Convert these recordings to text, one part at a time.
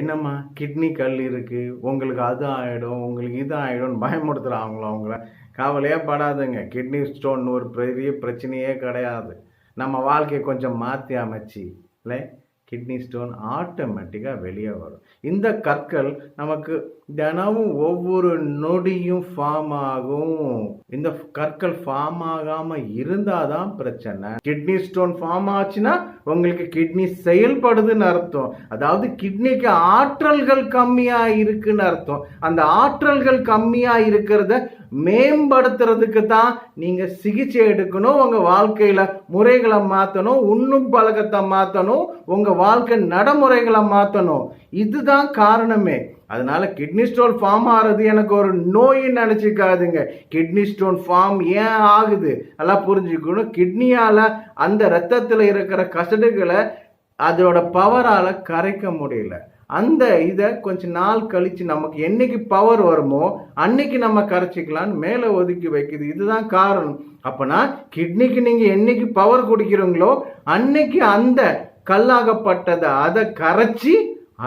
என்னம்மா கிட்னி கல் இருக்குது உங்களுக்கு அது ஆகிடும் உங்களுக்கு இது ஆகிடும்னு பயமுறுத்துகிறாங்களோ அவங்கள. கவலையே படாதுங்க. கிட்னி ஸ்டோன் ஒரு பெரிய பிரச்சனையே கிடையாது. நம்ம வாழ்க்கையை கொஞ்சம் மாற்றி அமைச்சு இல்லை? கிட்னி ஸ்டோன் ஆட்டோமேட்டிக்காக வெளியே வரும். இந்த கற்கள் நமக்கு தினமும் ஒவ்வொரு நொடியும் ஃபார்ம் ஆகும். இந்த கற்கள் ஃபார்ம் ஆகாமல் இருந்தால் தான் பிரச்சனை. கிட்னி ஸ்டோன் ஃபார்ம் ஆச்சுன்னா உங்களுக்கு கிட்னி செயல்படுதுன்னு அர்த்தம். அதாவது கிட்னிக்கு ஆற்றல்கள் கம்மியாக இருக்குன்னு அர்த்தம். அந்த ஆற்றல்கள் கம்மியாக இருக்கிறத மேம்படுத்துறதுக்கு தான் நீங்கள் சிகிச்சை எடுக்கணும். உங்கள் வாழ்க்கையில் முறைகளை மாற்றணும் உண்ணும் பழக்கத்தை மாற்றணும் உங்கள் வாழ்க்கை நடைமுறைகளை மாற்றணும் இதுதான் காரணமே. அதனால கிட்னி ஸ்டோன் ஃபார்ம் ஆகிறது எனக்கு ஒரு நோயின்னு நினச்சிக்காதுங்க. கிட்னி ஸ்டோன் ஃபார்ம் ஏன் ஆகுது? எல்லாம் புரிஞ்சுக்கணும். கிட்னியால் அந்த ரத்தத்தில் இருக்கிற கசடுகளை அதோட பவரால் கரைக்க முடியல. அந்த இதை கொஞ்சம் நாள் கழித்து நமக்கு என்னைக்கு பவர் வருமோ அன்னைக்கு நம்ம கரைச்சிக்கலான்னு மேலே ஒதுக்கி வைக்குது. இதுதான் காரணம். அப்போனா கிட்னிக்கு நீங்கள் என்னைக்கு பவர் குடிக்கிறீங்களோ அன்னைக்கு அந்த கல்லாகப்பட்டதை அதை கரைச்சி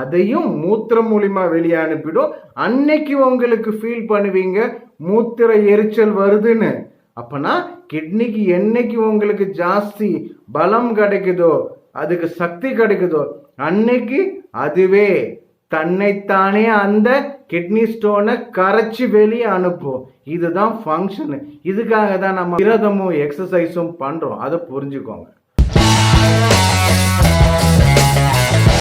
அதையும் மூத்திரம் மூலிமா வெளியே அனுப்பிடும். அன்னைக்கு உங்களுக்கு ஃபீல் பண்ணுவீங்க மூத்திர எரிச்சல் வருதுன்னு. அப்பனா கிட்னிக்கு என்னைக்கு உங்களுக்கு ஜாஸ்தி பலம் கிடைக்குதோ அதுக்கு சக்தி கிடைக்குதோ அன்னைக்கு அதுவே. தன்னைத்தானே அந்த கிட்னி ஸ்டோனை கரைச்சி வெளியே அனுப்பும். இதுதான் ஃபங்க்ஷனு இதுக்காக தான் நம்ம விரதமும் எக்ஸசைஸும் பண்ணுறோம் அதை புரிஞ்சுக்கோங்க.